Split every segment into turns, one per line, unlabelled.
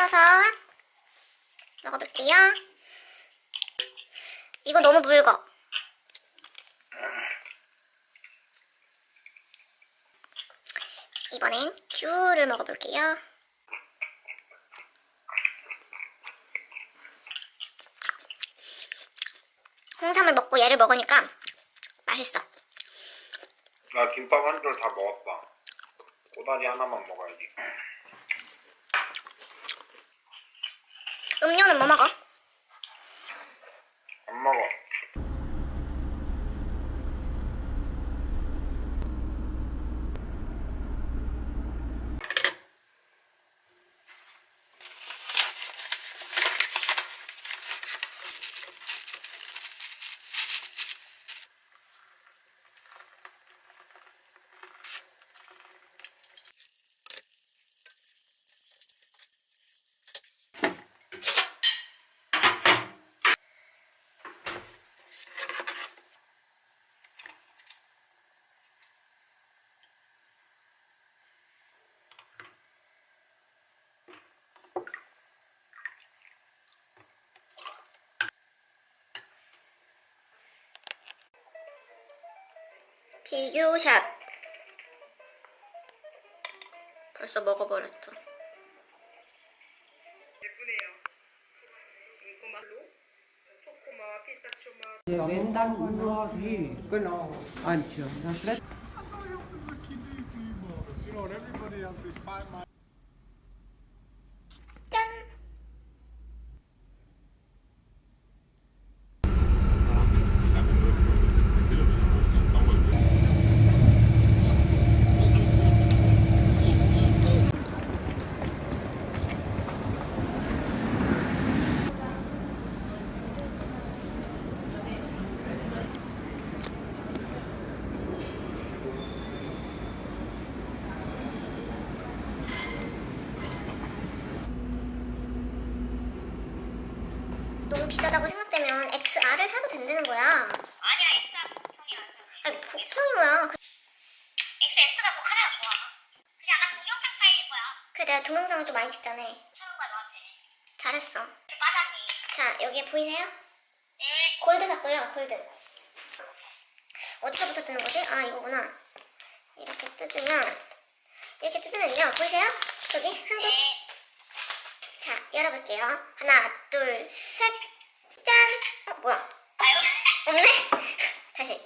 넣어서 먹어볼게요. 이거 너무 묽어. 이번엔 귤을 먹어볼게요. 홍삼을 먹고 얘를 먹으니까 맛있어.
나 김밥 한 줄 다 먹었어. 꼬다리 하나만 먹어야지.
음료는 뭐 먹어?
안 먹어.
비교샷. 벌써 먹어버렸어.
예쁘네요.
XR을 사도 된다는 거야.
아니야, X가 복통이 아니야.
아니, 복통이 뭐야.
XS가 뭐 하나 좋아. 그냥 아까 동영상 차이일 거야.
그래, 내가 동영상을 좀 많이 찍잖아.
차는 거야, 너한테.
잘했어.
빠졌니?
자, 여기 보이세요?
네.
골드 샀고요, 골드. 어디서부터 뜨는 거지? 아, 이거구나. 이렇게 뜯으면, 이렇게 뜯으면요. 보이세요? 여기 한국.
네.
자, 열어볼게요. 하나, 둘, 셋. 짠! 어, 뭐야? 없네? 다시.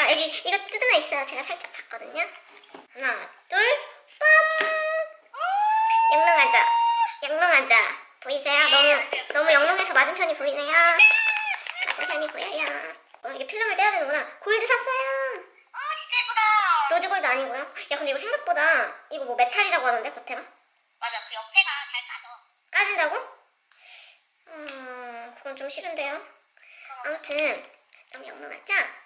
아, 여기, 이거 뜯으면 있어요. 제가 살짝 봤거든요. 하나, 둘, 빰! 영롱하죠? 영롱하죠? 보이세요? 너무, 너무 영롱해서 맞은편이 보이네요. 맞은편이 보여요. 어, 이게 필름을 떼야 되는구나. 골드 샀어요.
아, 진짜 예쁘다.
로즈 골드 아니고요. 야, 근데 이거 생각보다, 이거 뭐 메탈이라고 하던데, 겉에가?
맞아, 그 옆에가 잘 빠져.
까진다고? 음, 그건 좀 싫은데요. 아무튼 너무 영롱 하죠? 짠!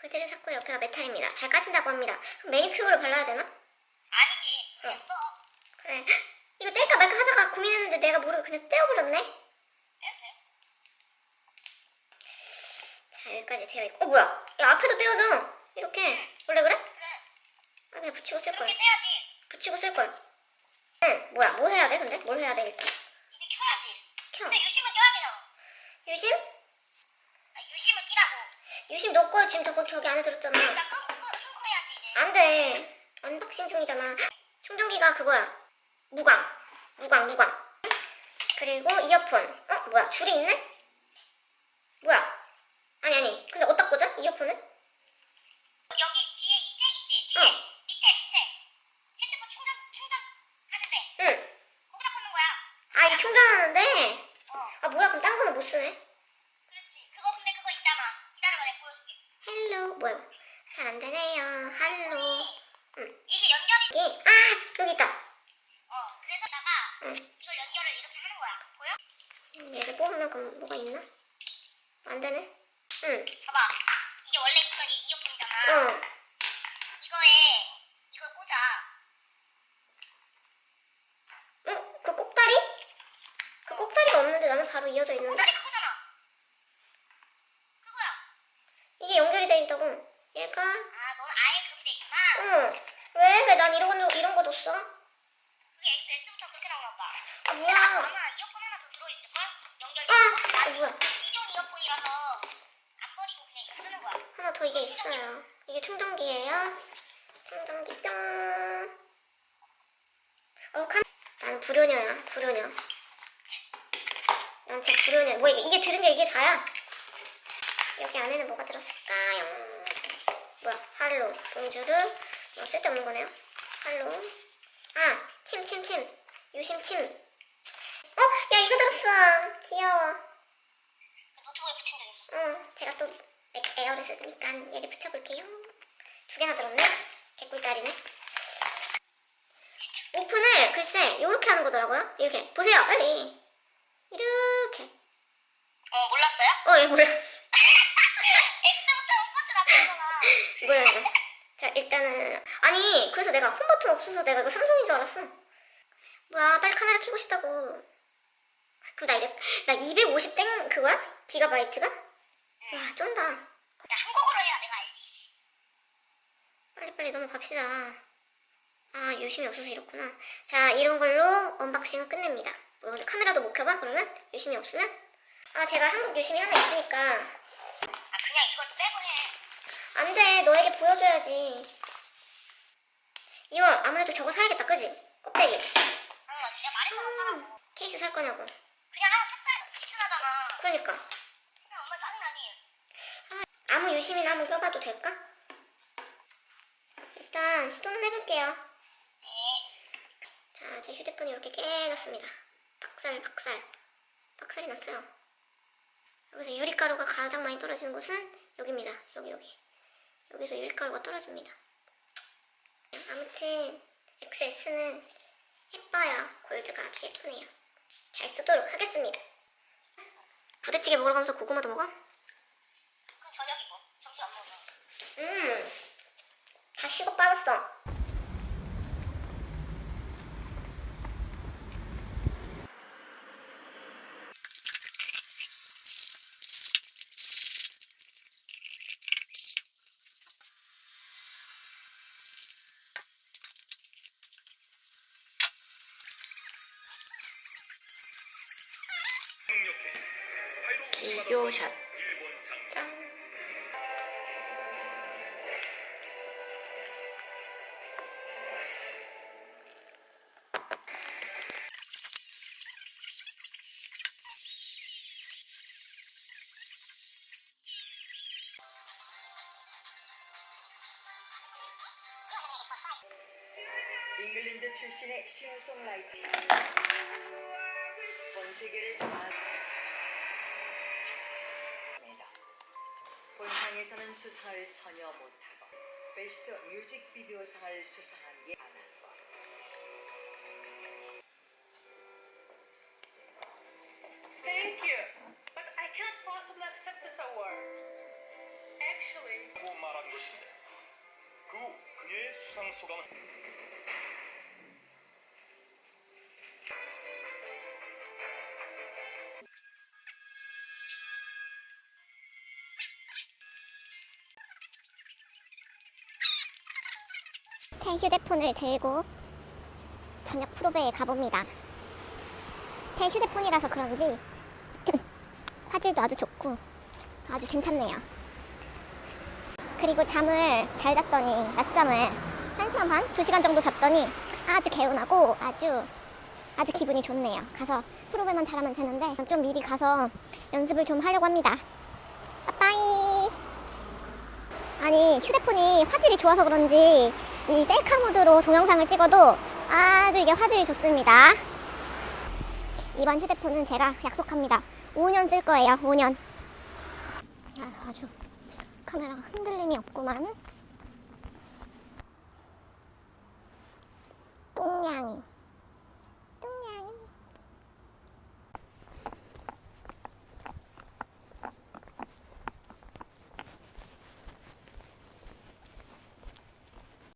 골드를 샀고 옆에가 메탈입니다. 잘 까진다고 합니다. 그럼 매니큐어를 발라야 되나?
아니지. 그랬어.
그래. 이거 뗄까 말까 하다가 고민했는데 내가 모르고 그냥 떼어버렸네? 자, 여기까지 되어 있고. 어, 뭐야? 야, 앞에도 떼어져. 이렇게. 원래 그래?
그래.
아, 그냥 붙이고 쓸걸.
이렇게 떼야지.
붙이고 쓸걸. 응, 뭐야? 뭘 해야 돼, 근데? 뭘 해야 돼, 일단?
이제 켜야지.
켜.
근데 유심은 껴야 되잖아.
유심?
아, 유심을 끼라고.
유심 너 거 지금 저거 저기 안에 들었잖아.
나 끄고, 해야지, 이제.
안 돼. 언박싱 중이잖아. 충전기가 그거야. 무광. 무광, 무광. 그리고 이어폰. 어, 뭐야? 줄이 있네? 뭐야? 아니, 아니. 근데 어디다 꽂아? 이어폰을?
여기 뒤에 이 tek 있지? 뒤에.
응.
밑에, 밑에. 핸드폰 충전, 충전 하는데.
응.
거기다 꽂는 거야.
아, 이거 충전하는데?
어.
아, 뭐야? 그럼 딴 거는 못 쓰네.
그렇지. 그거 근데 그거 있잖아. 기다려봐, 내가 보여줄게.
헬로. 뭐야? 잘 안 되네요. 할로. 응.
이게 연결이
여기. 아, 여기 있다.
어 그래서 나가
응.
이걸 연결을 이렇게 하는 거야 보여?
음, 얘를 뽑으면 그럼 뭐가 있나? 안 되네. 응.
봐봐 이게 원래 있던 이 이어폰이잖아
어.
이거에 이걸 꽂아
어? 그 꼭다리? 그 꼭다리가 없는데 나는 바로 이어져 있는데?
꼬다리 그거잖아 그거야
이게 연결이 돼 있다고. 얘가
아 넌 아예 그렇게 돼 있구나
응. 왜? 왜 난 이런 거 이런 거 줬어?
그게 XS부터
뭐야?
아마 이어폰 하나 더 들어있을걸? 연결이.
아, 어, 뭐야?
기존 이어폰이라서 안 버리고 그냥 이거 쓰는 거야.
하나 더 이게 있어요. 이게 충전기예요. 충전기 뿅. 어, 캄... 나는 불효녀야, 불효녀. 난 진짜 불효녀. 뭐야, 이게, 이게 들은 게 이게 다야. 여기 안에는 뭐가 들었을까요? 뭐야, 할로, 봉주르. 뭐 쓸데없는 거네요. 할로. 아, 침, 침, 침. 유심, 침. 어, 야, 이거 들었어. 귀여워.
어,
제가 또맥 에어를 쓰니까 얘를 붙여볼게요. 두 개나 들었네? 개꿀딸이네. 오픈을 글쎄 이렇게 하는 거더라고요. 이렇게 보세요, 빨리. 이렇게.
어, 몰랐어요?
어, 얘
홈버튼 앞에잖아.
뭐야 이거. 자, 일단은 아니 그래서 내가 홈 버튼 없어서 내가 이거 삼성인 줄 알았어. 뭐야, 빨리 카메라 켜고 싶다고. 그럼 나 이제 나 250 땡 그거야? 기가바이트가? 와, 쩐다.
야, 한국어로 해야 내가 알지.
빨리빨리 넘어갑시다. 아, 유심이 없어서 이렇구나. 자, 이런 걸로 언박싱을 끝냅니다. 뭐, 근데 카메라도 못 켜봐? 그러면? 유심이 없으면? 아, 제가 한국 유심이 하나 있으니까.
아, 그냥 이걸 빼고 해.
안 돼, 너에게 보여줘야지. 이거 아무래도 저거 사야겠다, 그지? 껍데기.
어, 진짜 말했잖아, 사라고.
케이스 살 거냐고.
그냥 하나 샀어야 비슷하잖아.
그러니까. 아무 유심이나 한번 껴봐도 될까? 일단 시도는 해볼게요. 자, 제 휴대폰이 이렇게 깨졌습니다. 박살, 박살. 박살이 났어요. 여기서 유리가루가 가장 많이 떨어지는 곳은 여기입니다. 여기, 여기. 여기서 유리가루가 떨어집니다. 아무튼, XS는 예뻐요. 골드가 아주 예쁘네요. 잘 쓰도록 하겠습니다. 부대찌개 먹으러 가면서 고구마도 먹어?
그럼 저녁이고. 점심 안 먹어.
음, 다 식어 빠졌어. 비교샷.
잉글랜드 출신의 싱어송라이터 전 세계를 다. 본상에서는 수상을 전혀 못하고 베스트 뮤직비디오상을 수상한
휴대폰을 들고 저녁 프로베에 가봅니다. 새 휴대폰이라서 그런지 화질도 아주 좋고 아주 괜찮네요. 그리고 잠을 잘 잤더니 낮잠을 1시간 반? 2시간 정도 잤더니 아주 개운하고 아주 아주 기분이 좋네요. 가서 프로베만 잘하면 되는데 좀 미리 가서 연습을 좀 하려고 합니다. 빠빠이. 아니 휴대폰이 화질이 좋아서 그런지 이 셀카 모드로 동영상을 찍어도 아주 이게 화질이 좋습니다. 이번 휴대폰은 제가 약속합니다. 5년 쓸 거예요. 5년. 그래서 아주 카메라가 흔들림이 없구만. 똥냥이.